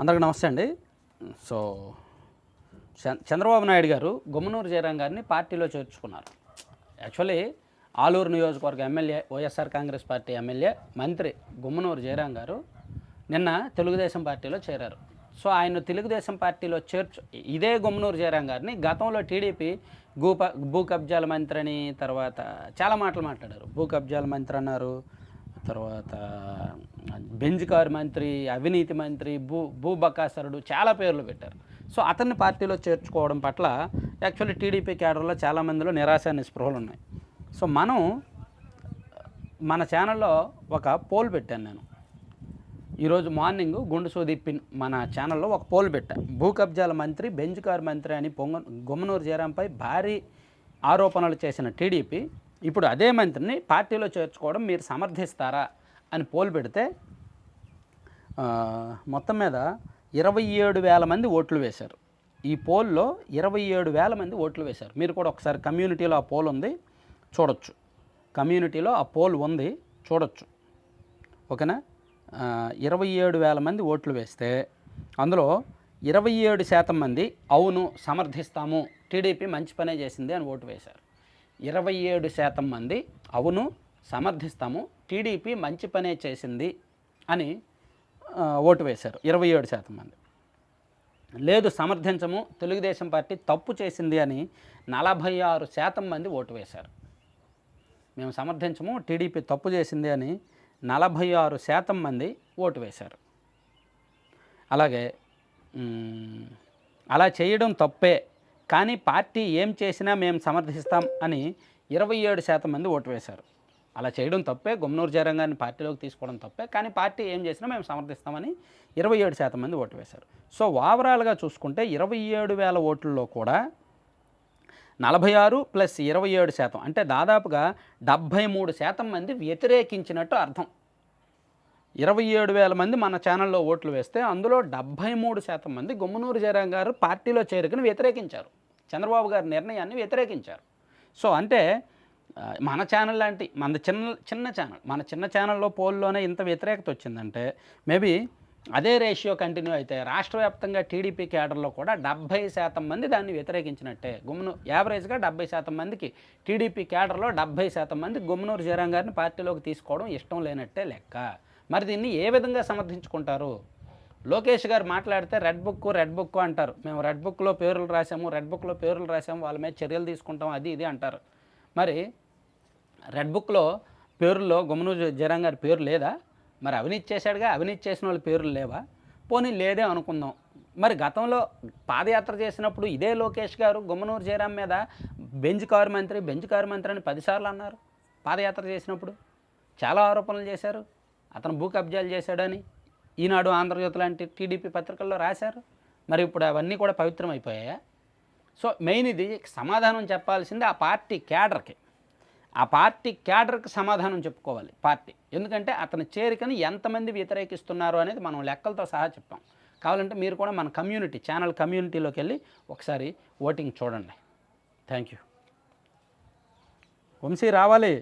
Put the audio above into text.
అందరికీ నమస్తే అండి. సో చంద్రబాబు నాయుడు గారు గుమ్మనూరు జయరాం గారిని పార్టీలో చేర్చుకున్నారు. యాక్చువల్లీ ఆలూరు నియోజకవర్గ MLA YSR Congress party MLA మంత్రి గుమ్మనూరు జయరాం గారు నిన్న తెలుగుదేశం పార్టీలో చేరారు. సో ఆయన తెలుగుదేశం పార్టీలో చేర్చు ఇదే గుమ్మనూరు జయరాం గారిని గతంలో టీడీపీ భూప భూ కబ్జాల మంత్రి అని తర్వాత చాలా మాటలు మాట్లాడారు. భూ కబ్జాల మంత్రి అన్నారు. తర్వాత బెంజ్ కార్ మంత్రి అవినీతి మంత్రి భూ భూ బకాసరుడు చాలా పేర్లు పెట్టారు. సో అతన్ని పార్టీలో చేర్చుకోవడం పట్ల యాక్చువల్లీ టీడీపీ క్యాడర్లో చాలామందిలో నిరాశ నిస్పృహలు ఉన్నాయి. సో మనం మన ఛానల్లో ఒక పోల్ పెట్టాను నేను. ఈరోజు మార్నింగ్ గుండు సోదిప్పిన్ మన ఛానల్లో ఒక పోల్ పెట్టా. భూ కబ్జాల మంత్రి బెంజ్ కార్ మంత్రి అని పొంగ గుమ్మనూరు జయరాంపై భారీ ఆరోపణలు చేసిన టీడీపీ ఇప్పుడు అదే మంత్రిని పార్టీలో చేర్చుకోవడం మీరు సమర్థిస్తారా అని పోల్ పెడితే మొత్తం మీద ఇరవై ఏడు వేల మంది ఓట్లు వేశారు. ఈ పోల్లో ఇరవై ఏడు వేల మంది ఓట్లు వేశారు. మీరు కూడా ఒకసారి కమ్యూనిటీలో ఆ పోల్ ఉంది చూడొచ్చు. కమ్యూనిటీలో ఆ పోల్ ఉంది చూడొచ్చు. ఓకేనా? ఇరవై ఏడు వేల మంది ఓట్లు వేస్తే అందులో ఇరవై ఏడు శాతం మంది అవును సమర్థిస్తాము టీడీపీ మంచి పనే చేసింది అని ఓటు వేశారు. ఇరవై ఏడు శాతం మంది అవును సమర్థిస్తాము టీడీపీ మంచి పనే చేసింది అని ఓటు వేశారు. ఇరవై ఏడు శాతం మంది. లేదు సమర్థించము. తెలుగుదేశం పార్టీ తప్పు చేసింది అని నలభై ఆరు శాతం మంది ఓటు వేశారు. మేము సమర్థించము టీడీపీ తప్పు చేసింది అని నలభై ఆరు శాతం మంది ఓటు వేశారు. అలాగే అలా చేయడం తప్పే కానీ పార్టీ ఏం చేసినా మేము సమర్థిస్తాం అని ఇరవై ఏడు శాతం మంది ఓటు వేశారు. అలా చేయడం తప్పే. గుమ్నూరు జయరంగాన్ని పార్టీలోకి తీసుకోవడం తప్పే. కానీ పార్టీ ఏం చేసినా మేము సమర్థిస్తామని ఇరవై ఏడు శాతం మంది ఓటు వేశారు. సో ఓవరాల్గా చూసుకుంటే ఇరవై ఏడు వేల ఓట్లలో కూడా నలభై ఆరు ప్లస్ ఇరవై ఏడు శాతం అంటే దాదాపుగా డెబ్భై మూడు శాతం మంది వ్యతిరేకించినట్టు అర్థం. ఇరవై ఏడు వేల మంది మన ఛానల్లో ఓట్లు వేస్తే అందులో డెబ్భై మూడు శాతం మంది గుమ్మనూరు జయరాం గారు పార్టీలో చేరుకుని వ్యతిరేకించారు. చంద్రబాబు గారి నిర్ణయాన్ని వ్యతిరేకించారు. సో అంటే మన ఛానల్ లాంటి మన చిన్న చిన్న ఛానల్ మన చిన్న ఛానల్లో పోల్లోనే ఇంత వ్యతిరేకత వచ్చిందంటే మేబీ అదే రేషియో కంటిన్యూ అయితే రాష్ట్ర వ్యాప్తంగా టీడీపీ క్యాడర్లో కూడా డెబ్బై శాతం మంది దాన్ని వ్యతిరేకించినట్టే. గుమ్మను యావరేజ్గా డెబ్బై శాతం మందికి టీడీపీ క్యాడర్లో డెబ్బై శాతం మంది గుమ్మనూరు జయరాం గారిని పార్టీలోకి తీసుకోవడం ఇష్టం లేనట్టే లెక్క. మరి దీన్ని ఏ విధంగా సమర్థించుకుంటారు? లోకేష్ గారు మాట్లాడితే రెడ్ బుక్ రెడ్ బుక్ అంటారు. మేము రెడ్ బుక్లో పేర్లు రాసాము రెడ్ బుక్లో పేర్లు రాసాము వాళ్ళ మీద చర్యలు తీసుకుంటాం అది ఇది అంటారు. మరి రెడ్ బుక్లో పేరులో గుమ్మను జయరాం గారి పేరు లేదా? మరి అవినీతి చేశాడుగా అవినీతి చేసిన వాళ్ళ పేర్లు లేవా? పోనీ లేదే అనుకుందాం. మరి గతంలో పాదయాత్ర చేసినప్పుడు ఇదే లోకేష్ గారు గుమ్మనూరు జయరాం మీద బెంజ్ కారు మంత్రి బెంజ్ కారు మంత్రి అని పదిసార్లు అన్నారు పాదయాత్ర చేసినప్పుడు. చాలా ఆరోపణలు చేశారు. అతను భూ కబ్జాలు చేశాడని ఈనాడు ఆంధ్రజ్యోతి లాంటి టీడీపీ పత్రికల్లో రాశారు. మరి ఇప్పుడు అవన్నీ కూడా పవిత్రం అయిపోయాయా సో మెయిన్ ఇది సమాధానం చెప్పాల్సింది ఆ పార్టీ క్యాడర్కి. ఆ పార్టీ క్యాడర్కి సమాధానం చెప్పుకోవాలి పార్టీ. ఎందుకంటే అతని చేరికని ఎంతమంది వ్యతిరేకిస్తున్నారు అనేది మనం లెక్కలతో సహా చెప్పాం. కావాలంటే మీరు కూడా మన కమ్యూనిటీ ఛానల్ కమ్యూనిటీలోకి వెళ్ళి ఒకసారి ఓటింగ్ చూడండి. థ్యాంక్ యూ వంశీ రావాలి.